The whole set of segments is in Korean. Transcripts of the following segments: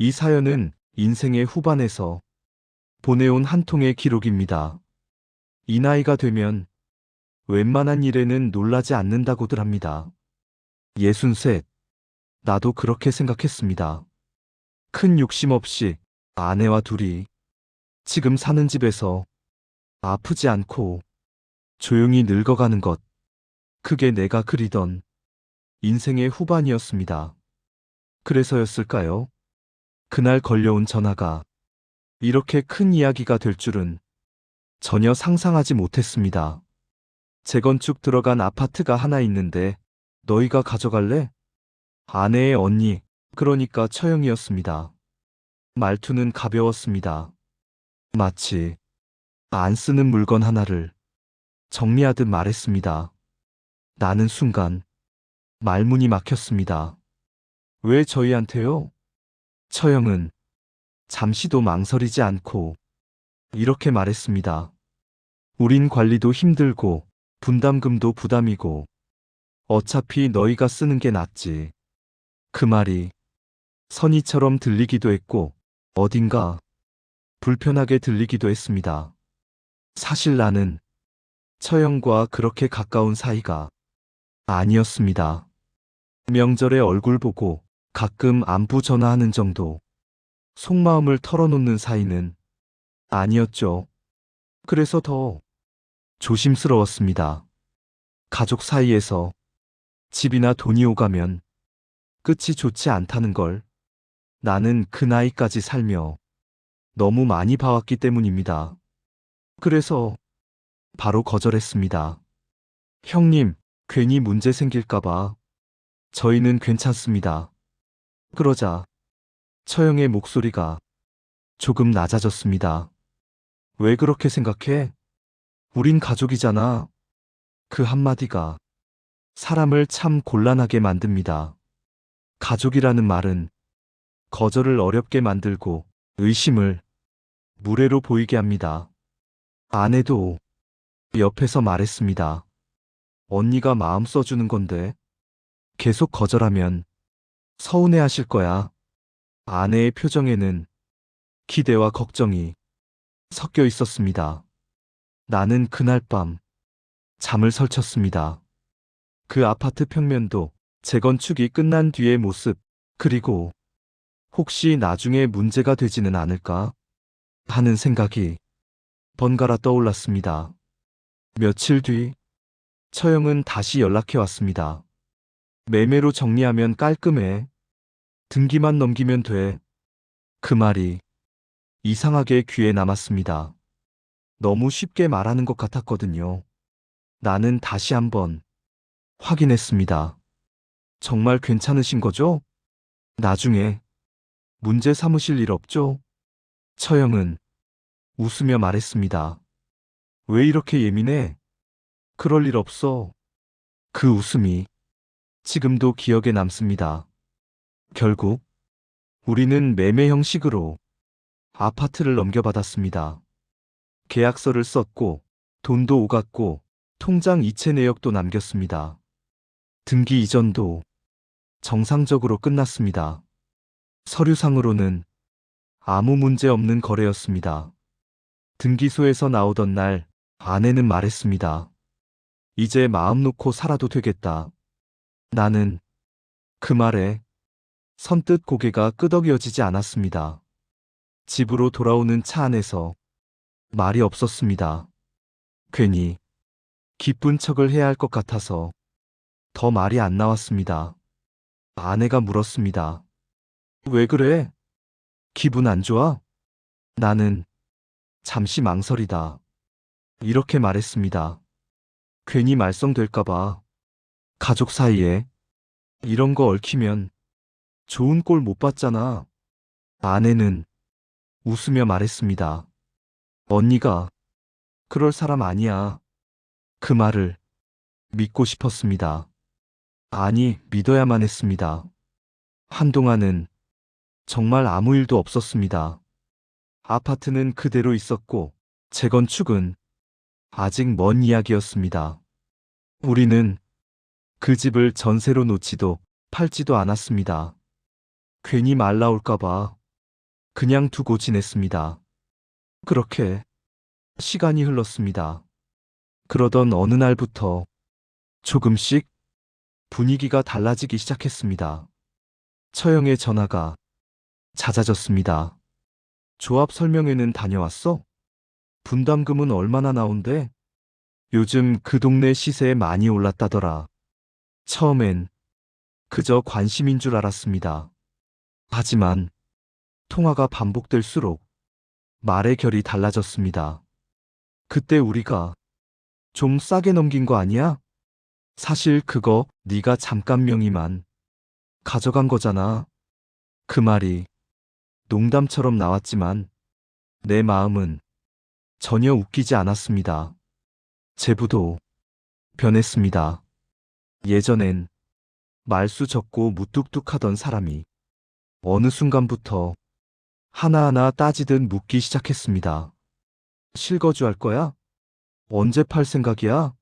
이 사연은 인생의 후반에서 보내온 한 통의 기록입니다. 이 나이가 되면 웬만한 일에는 놀라지 않는다고들 합니다. 예순셋. 나도 그렇게 생각했습니다. 큰 욕심 없이 아내와 둘이 지금 사는 집에서 아프지 않고 조용히 늙어가는 것. 그게 내가 그리던 인생의 후반이었습니다. 그래서였을까요? 그날 걸려온 전화가 이렇게 큰 이야기가 될 줄은 전혀 상상하지 못했습니다. 재건축 들어간 아파트가 하나 있는데 너희가 가져갈래? 아내의 언니, 그러니까 처형이었습니다. 말투는 가벼웠습니다. 마치 안 쓰는 물건 하나를 정리하듯 말했습니다. 나는 순간 말문이 막혔습니다. 왜 저희한테요? 처형은 잠시도 망설이지 않고 이렇게 말했습니다. 우린 관리도 힘들고 분담금도 부담이고 어차피 너희가 쓰는 게 낫지. 그 말이 선의처럼 들리기도 했고 어딘가 불편하게 들리기도 했습니다. 사실 나는 처형과 그렇게 가까운 사이가 아니었습니다. 명절에 얼굴 보고 가끔 안부 전화하는 정도 속마음을 털어놓는 사이는 아니었죠. 그래서 더 조심스러웠습니다. 가족 사이에서 집이나 돈이 오가면 끝이 좋지 않다는 걸 나는 그 나이까지 살며 너무 많이 봐왔기 때문입니다. 그래서 바로 거절했습니다. 형님, 괜히 문제 생길까봐 저희는 괜찮습니다. 그러자 처형의 목소리가 조금 낮아졌습니다. 왜 그렇게 생각해? 우린 가족이잖아. 그 한마디가 사람을 참 곤란하게 만듭니다. 가족이라는 말은 거절을 어렵게 만들고 의심을 무례로 보이게 합니다. 아내도 옆에서 말했습니다. 언니가 마음 써주는 건데 계속 거절하면 서운해 하실 거야. 아내의 표정에는 기대와 걱정이 섞여 있었습니다. 나는 그날 밤 잠을 설쳤습니다. 그 아파트 평면도 재건축이 끝난 뒤의 모습, 그리고 혹시 나중에 문제가 되지는 않을까 하는 생각이 번갈아 떠올랐습니다. 며칠 뒤 처형은 다시 연락해 왔습니다. 매매로 정리하면 깔끔해. 등기만 넘기면 돼. 그 말이 이상하게 귀에 남았습니다. 너무 쉽게 말하는 것 같았거든요. 나는 다시 한번 확인했습니다. 정말 괜찮으신 거죠? 나중에 문제 삼으실 일 없죠? 처형은 웃으며 말했습니다. 왜 이렇게 예민해? 그럴 일 없어. 그 웃음이 지금도 기억에 남습니다. 결국 우리는 매매 형식으로 아파트를 넘겨받았습니다. 계약서를 썼고 돈도 오갔고 통장 이체 내역도 남겼습니다. 등기 이전도 정상적으로 끝났습니다. 서류상으로는 아무 문제 없는 거래였습니다. 등기소에서 나오던 날 아내는 말했습니다. 이제 마음 놓고 살아도 되겠다. 나는 그 말에 선뜻 고개가 끄덕여지지 않았습니다. 집으로 돌아오는 차 안에서 말이 없었습니다. 괜히 기쁜 척을 해야 할 것 같아서 더 말이 안 나왔습니다. 아내가 물었습니다. 왜 그래? 기분 안 좋아? 나는 잠시 망설이다. 이렇게 말했습니다. 괜히 말썽될까봐. 가족 사이에 이런 거 얽히면 좋은 꼴 못 봤잖아. 아내는 웃으며 말했습니다. 언니가 그럴 사람 아니야. 그 말을 믿고 싶었습니다. 아니, 믿어야만 했습니다. 한동안은 정말 아무 일도 없었습니다. 아파트는 그대로 있었고, 재건축은 아직 먼 이야기였습니다. 우리는 그 집을 전세로 놓지도 팔지도 않았습니다. 괜히 말 나올까봐 그냥 두고 지냈습니다. 그렇게 시간이 흘렀습니다. 그러던 어느 날부터 조금씩 분위기가 달라지기 시작했습니다. 처형의 전화가 잦아졌습니다. 조합 설명회는 다녀왔어? 분담금은 얼마나 나온대? 요즘 그 동네 시세 많이 올랐다더라. 처음엔 그저 관심인 줄 알았습니다. 하지만 통화가 반복될수록 말의 결이 달라졌습니다. 그때 우리가 좀 싸게 넘긴 거 아니야? 사실 그거 네가 잠깐 명의만 가져간 거잖아. 그 말이 농담처럼 나왔지만 내 마음은 전혀 웃기지 않았습니다. 제부도 변했습니다. 예전엔 말수 적고 무뚝뚝하던 사람이 어느 순간부터 하나하나 따지듯 묻기 시작했습니다. 실거주 할 거야? 언제 팔 생각이야?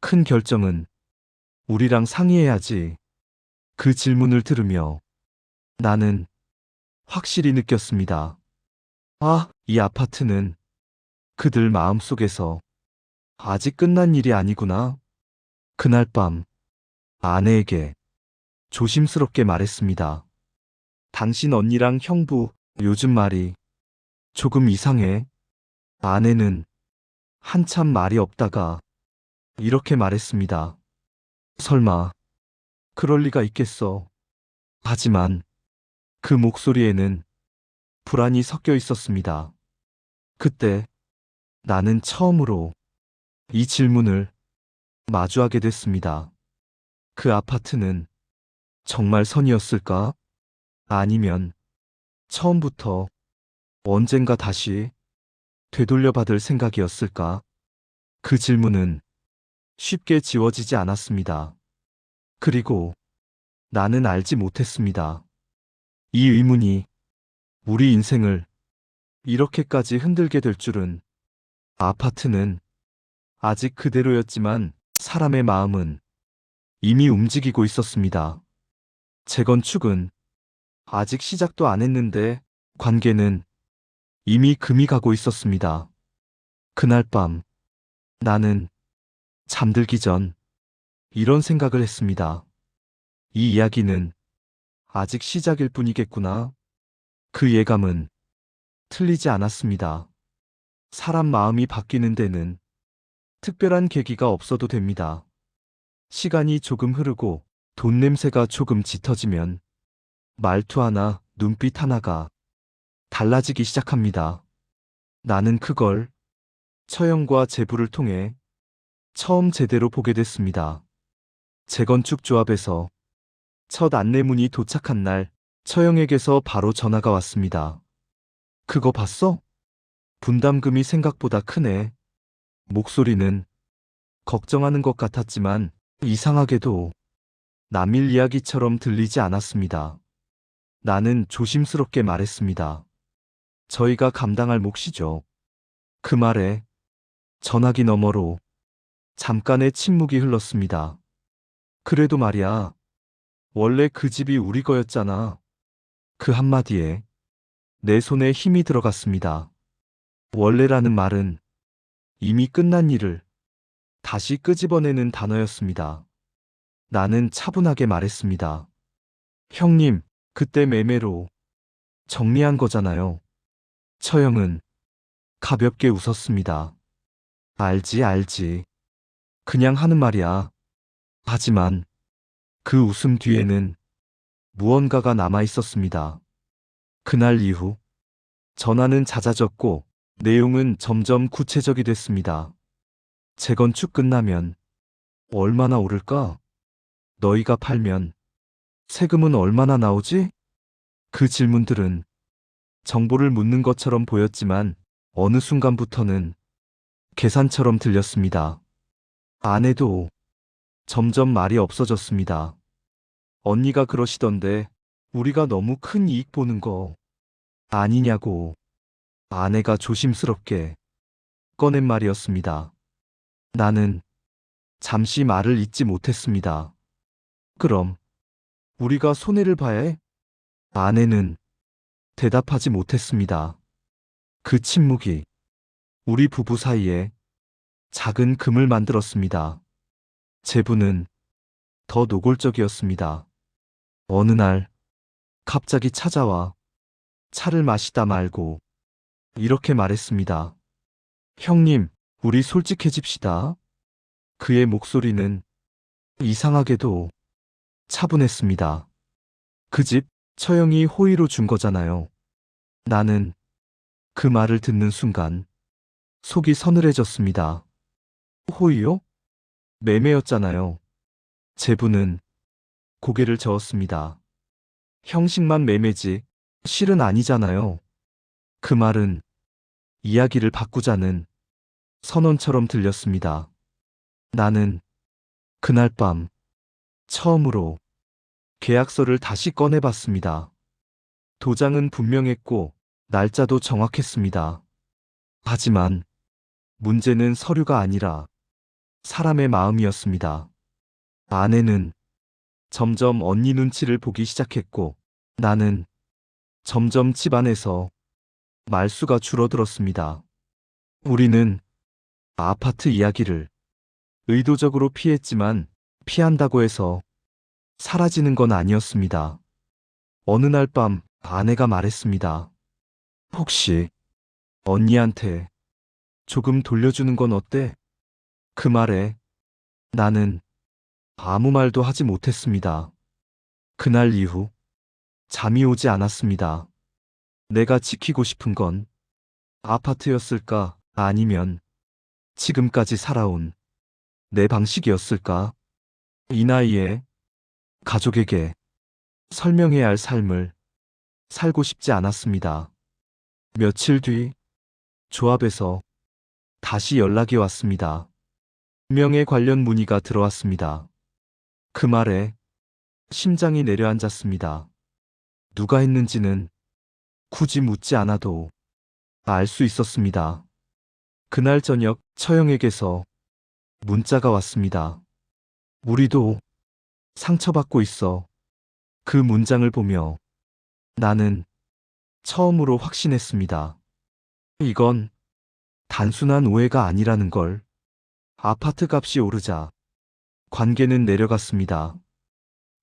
큰 결정은 우리랑 상의해야지. 그 질문을 들으며 나는 확실히 느꼈습니다. 아, 이 아파트는 그들 마음속에서 아직 끝난 일이 아니구나. 그날 밤 아내에게 조심스럽게 말했습니다. 당신 언니랑 형부 요즘 말이 조금 이상해. 아내는 한참 말이 없다가 이렇게 말했습니다. 설마 그럴 리가 있겠어. 하지만 그 목소리에는 불안이 섞여 있었습니다. 그때 나는 처음으로 이 질문을 마주하게 됐습니다. 그 아파트는 정말 선이었을까? 아니면 처음부터 언젠가 다시 되돌려받을 생각이었을까? 그 질문은 쉽게 지워지지 않았습니다. 그리고 나는 알지 못했습니다. 이 의문이 우리 인생을 이렇게까지 흔들게 될 줄은 아파트는 아직 그대로였지만 사람의 마음은 이미 움직이고 있었습니다. 재건축은 아직 시작도 안 했는데 관계는 이미 금이 가고 있었습니다. 그날 밤 나는 잠들기 전 이런 생각을 했습니다. 이 이야기는 아직 시작일 뿐이겠구나. 그 예감은 틀리지 않았습니다. 사람 마음이 바뀌는 데는 특별한 계기가 없어도 됩니다. 시간이 조금 흐르고 돈 냄새가 조금 짙어지면 말투 하나, 눈빛 하나가 달라지기 시작합니다. 나는 그걸 처형과 제부를 통해 처음 제대로 보게 됐습니다. 재건축 조합에서 첫 안내문이 도착한 날 처형에게서 바로 전화가 왔습니다. 그거 봤어? 분담금이 생각보다 크네. 목소리는 걱정하는 것 같았지만 이상하게도 남일 이야기처럼 들리지 않았습니다. 나는 조심스럽게 말했습니다. 저희가 감당할 몫이죠. 그 말에 전화기 너머로 잠깐의 침묵이 흘렀습니다. 그래도 말이야. 원래 그 집이 우리 거였잖아. 그 한마디에 내 손에 힘이 들어갔습니다. 원래라는 말은 이미 끝난 일을 다시 끄집어내는 단어였습니다. 나는 차분하게 말했습니다. 형님, 그때 매매로 정리한 거잖아요. 처형은 가볍게 웃었습니다. 알지, 알지. 그냥 하는 말이야. 하지만 그 웃음 뒤에는 무언가가 남아 있었습니다. 그날 이후 전화는 잦아졌고 내용은 점점 구체적이 됐습니다. 재건축 끝나면 얼마나 오를까? 너희가 팔면 세금은 얼마나 나오지? 그 질문들은 정보를 묻는 것처럼 보였지만 어느 순간부터는 계산처럼 들렸습니다. 아내도 점점 말이 없어졌습니다. 언니가 그러시던데 우리가 너무 큰 이익 보는 거 아니냐고 아내가 조심스럽게 꺼낸 말이었습니다. 나는 잠시 말을 잇지 못했습니다. 그럼 우리가 손해를 봐야 해? 아내는 대답하지 못했습니다. 그 침묵이 우리 부부 사이에 작은 금을 만들었습니다. 제부는 더 노골적이었습니다. 어느 날 갑자기 찾아와 차를 마시다 말고 이렇게 말했습니다. 형님, 우리 솔직해집시다. 그의 목소리는 이상하게도 차분했습니다. 그 집 처형이 호의로 준 거잖아요. 나는 그 말을 듣는 순간 속이 서늘해졌습니다. 호의요? 매매였잖아요. 제부는 고개를 저었습니다. 형식만 매매지 실은 아니잖아요. 그 말은 이야기를 바꾸자는 선언처럼 들렸습니다. 나는 그날 밤 처음으로 계약서를 다시 꺼내봤습니다. 도장은 분명했고 날짜도 정확했습니다. 하지만 문제는 서류가 아니라 사람의 마음이었습니다. 아내는 점점 언니 눈치를 보기 시작했고 나는 점점 집안에서 말수가 줄어들었습니다. 우리는 아파트 이야기를 의도적으로 피했지만 피한다고 해서 사라지는 건 아니었습니다. 어느 날 밤 아내가 말했습니다. 혹시 언니한테 조금 돌려주는 건 어때? 그 말에 나는 아무 말도 하지 못했습니다. 그날 이후 잠이 오지 않았습니다. 내가 지키고 싶은 건 아파트였을까 아니면 지금까지 살아온 내 방식이었을까? 이 나이에 가족에게 설명해야 할 삶을 살고 싶지 않았습니다. 며칠 뒤 조합에서 다시 연락이 왔습니다. 명예 관련 문의가 들어왔습니다. 그 말에 심장이 내려앉았습니다. 누가 했는지는 굳이 묻지 않아도 알 수 있었습니다. 그날 저녁 처형에게서 문자가 왔습니다. 우리도 상처받고 있어. 그 문장을 보며 나는 처음으로 확신했습니다. 이건 단순한 오해가 아니라는 걸. 아파트 값이 오르자 관계는 내려갔습니다.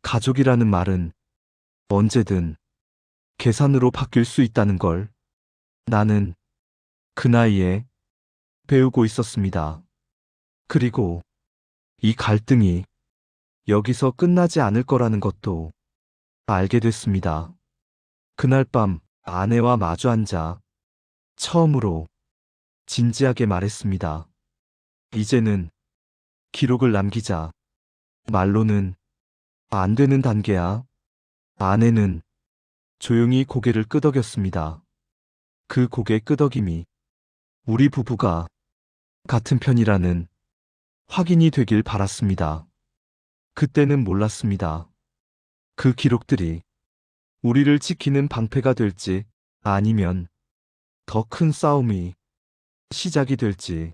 가족이라는 말은 언제든 계산으로 바뀔 수 있다는 걸 나는 그 나이에 배우고 있었습니다. 그리고 이 갈등이 여기서 끝나지 않을 거라는 것도 알게 됐습니다. 그날 밤 아내와 마주 앉아 처음으로 진지하게 말했습니다. 이제는 기록을 남기자. 말로는 안 되는 단계야. 아내는 조용히 고개를 끄덕였습니다. 그 고개 끄덕임이 우리 부부가 같은 편이라는 확인이 되길 바랐습니다. 그때는 몰랐습니다. 그 기록들이 우리를 지키는 방패가 될지 아니면 더 큰 싸움이 시작이 될지.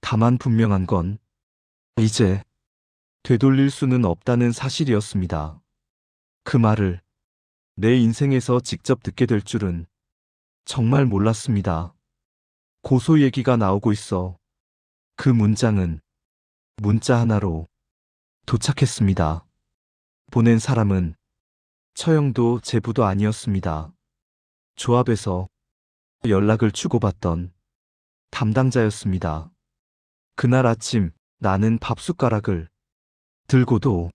다만 분명한 건 이제 되돌릴 수는 없다는 사실이었습니다. 그 말을 내 인생에서 직접 듣게 될 줄은 정말 몰랐습니다. 고소 얘기가 나오고 있어 그 문장은 문자 하나로 도착했습니다. 보낸 사람은 처형도 제부도 아니었습니다. 조합에서 연락을 주고받던 담당자였습니다. 그날 아침 나는 밥숟가락을 들고도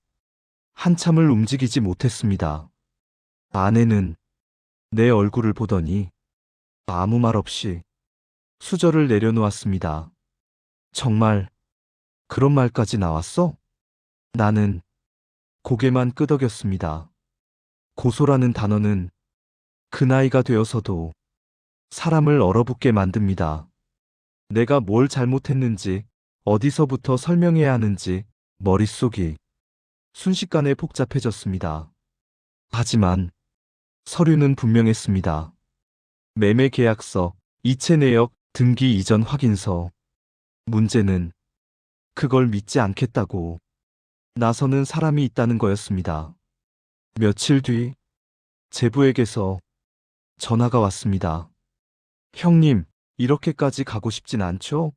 한참을 움직이지 못했습니다. 아내는 내 얼굴을 보더니 아무 말 없이 수저를 내려놓았습니다. 정말 그런 말까지 나왔어? 나는 고개만 끄덕였습니다. 고소라는 단어는 그 나이가 되어서도 사람을 얼어붙게 만듭니다. 내가 뭘 잘못했는지, 어디서부터 설명해야 하는지 머릿속이 순식간에 복잡해졌습니다. 하지만 서류는 분명했습니다. 매매 계약서, 이체 내역, 등기 이전 확인서. 문제는 그걸 믿지 않겠다고 나서는 사람이 있다는 거였습니다. 며칠 뒤 제부에게서 전화가 왔습니다. 형님, 이렇게까지 가고 싶진 않죠?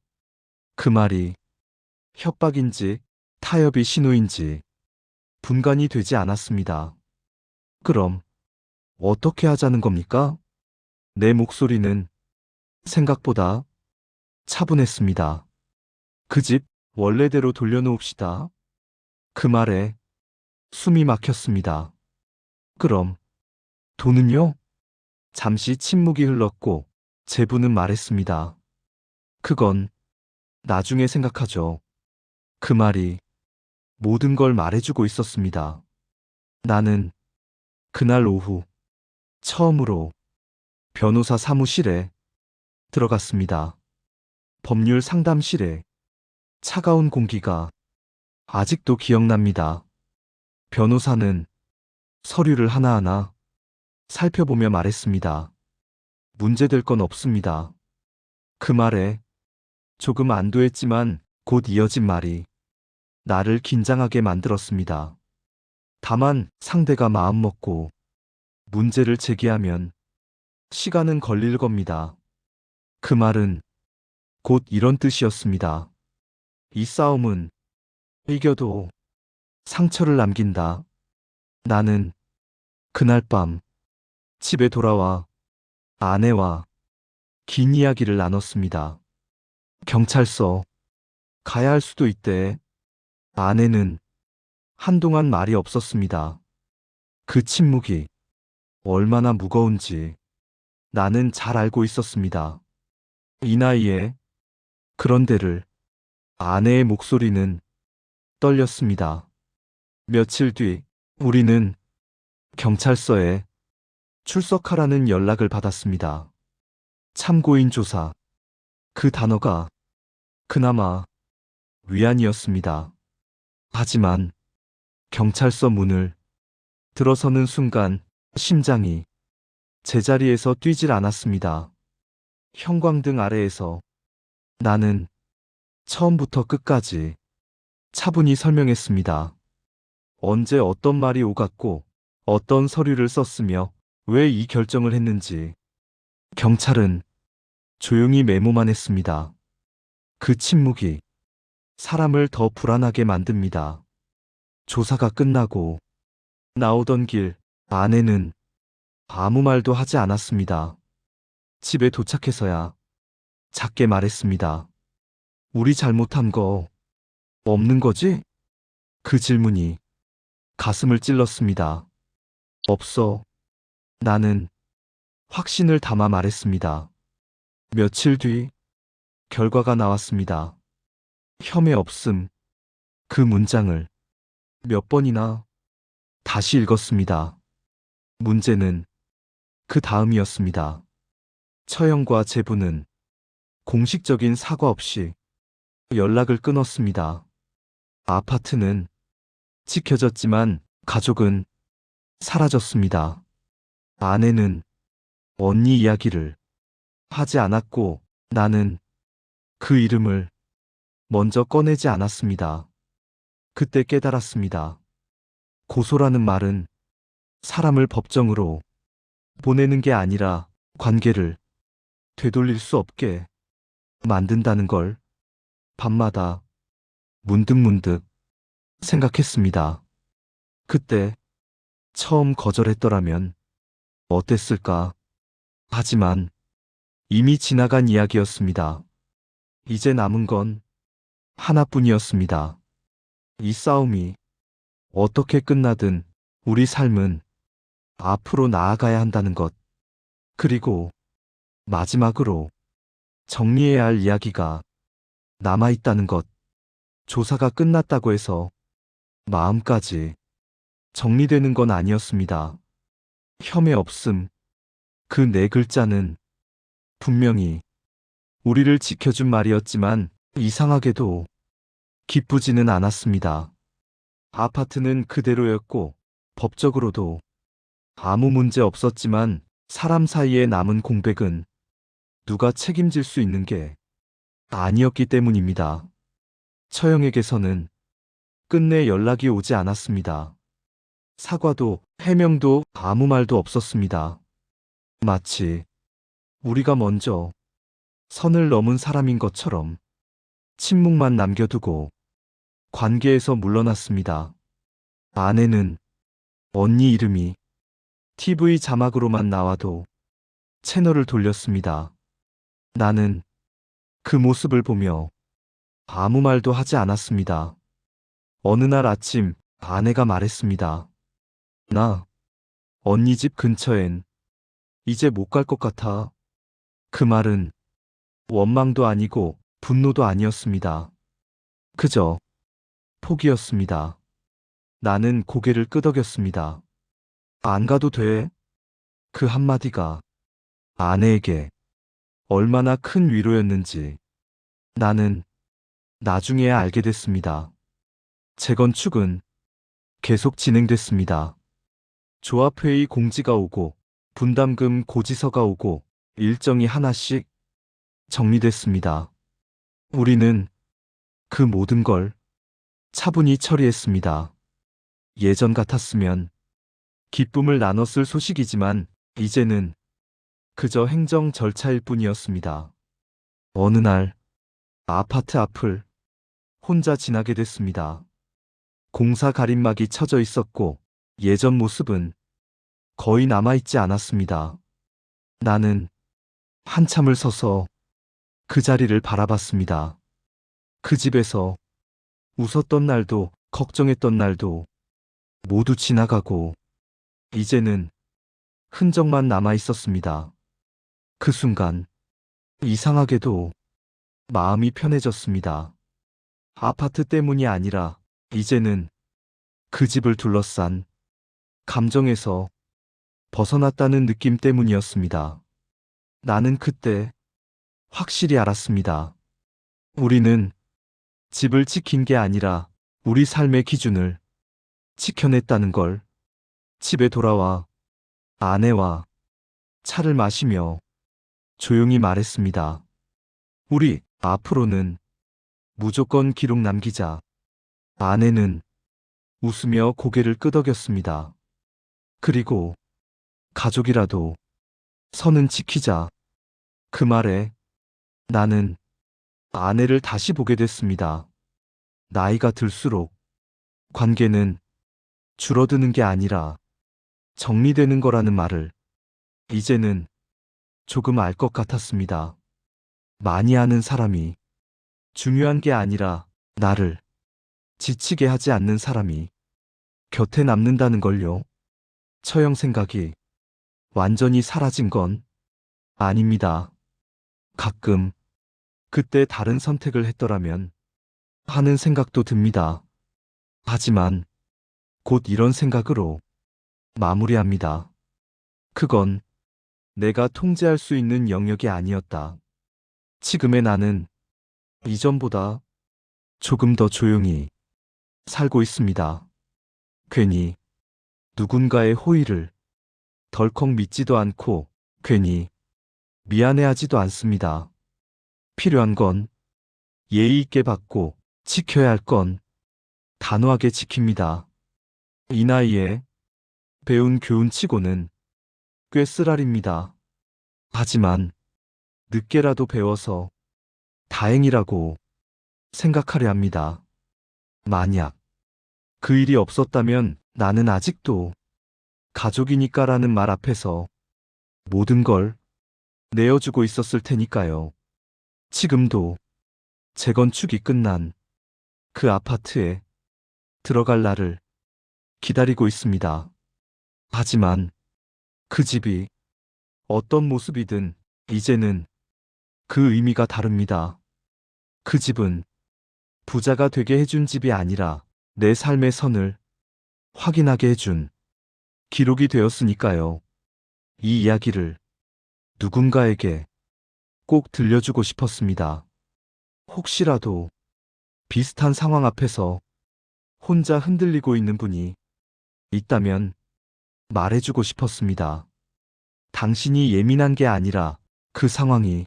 그 말이 협박인지 타협이 신호인지 분간이 되지 않았습니다. 그럼 어떻게 하자는 겁니까? 내 목소리는 생각보다 차분했습니다. 그 집 원래대로 돌려놓읍시다. 그 말에 숨이 막혔습니다. 그럼 돈은요? 잠시 침묵이 흘렀고 제부는 말했습니다. 그건 나중에 생각하죠. 그 말이 모든 걸 말해주고 있었습니다. 나는 그날 오후 처음으로 변호사 사무실에 들어갔습니다. 법률 상담실에 차가운 공기가 아직도 기억납니다. 변호사는 서류를 하나하나 살펴보며 말했습니다. 문제될 건 없습니다. 그 말에 조금 안도했지만 곧 이어진 말이 나를 긴장하게 만들었습니다. 다만 상대가 마음먹고 문제를 제기하면 시간은 걸릴 겁니다. 그 말은 곧 이런 뜻이었습니다. 이 싸움은 이겨도 상처를 남긴다. 나는 그날 밤 집에 돌아와 아내와 긴 이야기를 나눴습니다. 경찰서 가야 할 수도 있대. 아내는 한동안 말이 없었습니다. 그 침묵이 얼마나 무거운지 나는 잘 알고 있었습니다. 이 나이에 그런 데를 아내의 목소리는 떨렸습니다. 며칠 뒤 우리는 경찰서에 출석하라는 연락을 받았습니다. 참고인 조사. 그 단어가 그나마 위안이었습니다. 하지만 경찰서 문을 들어서는 순간 심장이 제자리에서 뛰질 않았습니다. 형광등 아래에서 나는 처음부터 끝까지 차분히 설명했습니다. 언제 어떤 말이 오갔고 어떤 서류를 썼으며 왜 이 결정을 했는지 경찰은 조용히 메모만 했습니다. 그 침묵이 사람을 더 불안하게 만듭니다. 조사가 끝나고 나오던 길 아내는 아무 말도 하지 않았습니다. 집에 도착해서야 작게 말했습니다. 우리 잘못한 거 없는 거지? 그 질문이 가슴을 찔렀습니다. 없어. 나는 확신을 담아 말했습니다. 며칠 뒤 결과가 나왔습니다. 혐의 없음. 그 문장을 몇 번이나 다시 읽었습니다. 문제는 그 다음이었습니다. 처형과 제부는 공식적인 사과 없이 연락을 끊었습니다. 아파트는 지켜졌지만 가족은 사라졌습니다. 아내는 언니 이야기를 하지 않았고 나는 그 이름을 먼저 꺼내지 않았습니다. 그때 깨달았습니다. 고소라는 말은 사람을 법정으로 보내는 게 아니라 관계를 되돌릴 수 없게 만든다는 걸 밤마다 문득문득 생각했습니다. 그때 처음 거절했더라면 어땠을까? 하지만 이미 지나간 이야기였습니다. 이제 남은 건 하나뿐이었습니다. 이 싸움이 어떻게 끝나든 우리 삶은 앞으로 나아가야 한다는 것. 그리고 마지막으로 정리해야 할 이야기가 남아있다는 것. 조사가 끝났다고 해서 마음까지 정리되는 건 아니었습니다. 혐의 없음. 그 네 글자는 분명히 우리를 지켜준 말이었지만 이상하게도 기쁘지는 않았습니다. 아파트는 그대로였고 법적으로도 아무 문제 없었지만 사람 사이에 남은 공백은 누가 책임질 수 있는 게 아니었기 때문입니다. 처형에게서는 끝내 연락이 오지 않았습니다. 사과도 해명도 아무 말도 없었습니다. 마치 우리가 먼저 선을 넘은 사람인 것처럼 침묵만 남겨두고 관계에서 물러났습니다. 아내는 언니 이름이 TV 자막으로만 나와도 채널을 돌렸습니다. 나는 그 모습을 보며 아무 말도 하지 않았습니다. 어느 날 아침 아내가 말했습니다. 나 언니 집 근처엔 이제 못 갈 것 같아. 그 말은 원망도 아니고 분노도 아니었습니다. 그저 포기였습니다. 나는 고개를 끄덕였습니다. 안 가도 돼. 그 한마디가 아내에게 얼마나 큰 위로였는지 나는 나중에 알게 됐습니다. 재건축은 계속 진행됐습니다. 조합회의 공지가 오고 분담금 고지서가 오고 일정이 하나씩 정리됐습니다. 우리는 그 모든 걸 차분히 처리했습니다. 예전 같았으면 기쁨을 나눴을 소식이지만 이제는 그저 행정 절차일 뿐이었습니다. 어느 날 아파트 앞을 혼자 지나게 됐습니다. 공사 가림막이 쳐져 있었고 예전 모습은 거의 남아있지 않았습니다. 나는 한참을 서서 그 자리를 바라봤습니다. 그 집에서 웃었던 날도 걱정했던 날도 모두 지나가고 이제는 흔적만 남아 있었습니다. 그 순간 이상하게도 마음이 편해졌습니다. 아파트 때문이 아니라 이제는 그 집을 둘러싼 감정에서 벗어났다는 느낌 때문이었습니다. 나는 그때 확실히 알았습니다. 우리는 집을 지킨 게 아니라 우리 삶의 기준을 지켜냈다는 걸 집에 돌아와 아내와 차를 마시며 조용히 말했습니다. 우리 앞으로는 무조건 기록 남기자. 아내는 웃으며 고개를 끄덕였습니다. 그리고 가족이라도 선은 지키자. 그 말에 나는 아내를 다시 보게 됐습니다. 나이가 들수록 관계는 줄어드는 게 아니라 정리되는 거라는 말을 이제는 조금 알 것 같았습니다. 많이 아는 사람이 중요한 게 아니라 나를 지치게 하지 않는 사람이 곁에 남는다는 걸요. 처형 생각이 완전히 사라진 건 아닙니다. 가끔 그때 다른 선택을 했더라면 하는 생각도 듭니다. 하지만 곧 이런 생각으로 마무리합니다. 그건 내가 통제할 수 있는 영역이 아니었다. 지금의 나는 이전보다 조금 더 조용히 살고 있습니다. 괜히 누군가의 호의를 덜컥 믿지도 않고 괜히 미안해하지도 않습니다. 필요한 건 예의 있게 받고 지켜야 할 건 단호하게 지킵니다. 이 나이에 배운 교훈치고는 꽤 쓰라립니다. 하지만 늦게라도 배워서 다행이라고 생각하려 합니다. 만약 그 일이 없었다면 나는 아직도 가족이니까라는 말 앞에서 모든 걸 내어주고 있었을 테니까요. 지금도 재건축이 끝난 그 아파트에 들어갈 날을 기다리고 있습니다. 하지만 그 집이 어떤 모습이든 이제는 그 의미가 다릅니다. 그 집은 부자가 되게 해준 집이 아니라 내 삶의 선을 확인하게 해준 기록이 되었으니까요. 이 이야기를 누군가에게 꼭 들려주고 싶었습니다. 혹시라도 비슷한 상황 앞에서 혼자 흔들리고 있는 분이 있다면 말해주고 싶었습니다. 당신이 예민한 게 아니라 그 상황이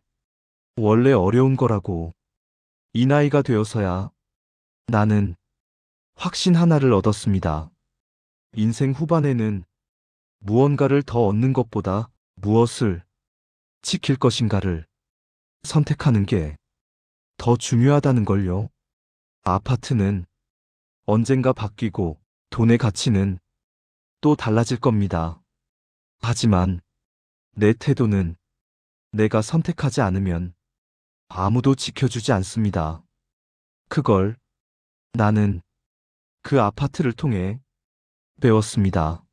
원래 어려운 거라고 이 나이가 되어서야 나는 확신 하나를 얻었습니다. 인생 후반에는 무언가를 더 얻는 것보다 무엇을 지킬 것인가를 선택하는 게 더 중요하다는 걸요. 아파트는 언젠가 바뀌고 돈의 가치는 또 달라질 겁니다. 하지만 내 태도는 내가 선택하지 않으면 아무도 지켜주지 않습니다. 그걸 나는 그 아파트를 통해 배웠습니다.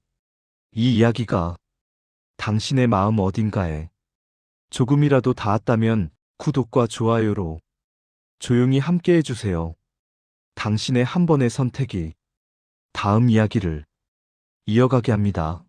이 이야기가 당신의 마음 어딘가에 조금이라도 닿았다면 구독과 좋아요로 조용히 함께 해주세요. 당신의 한 번의 선택이 다음 이야기를 이어가게 합니다.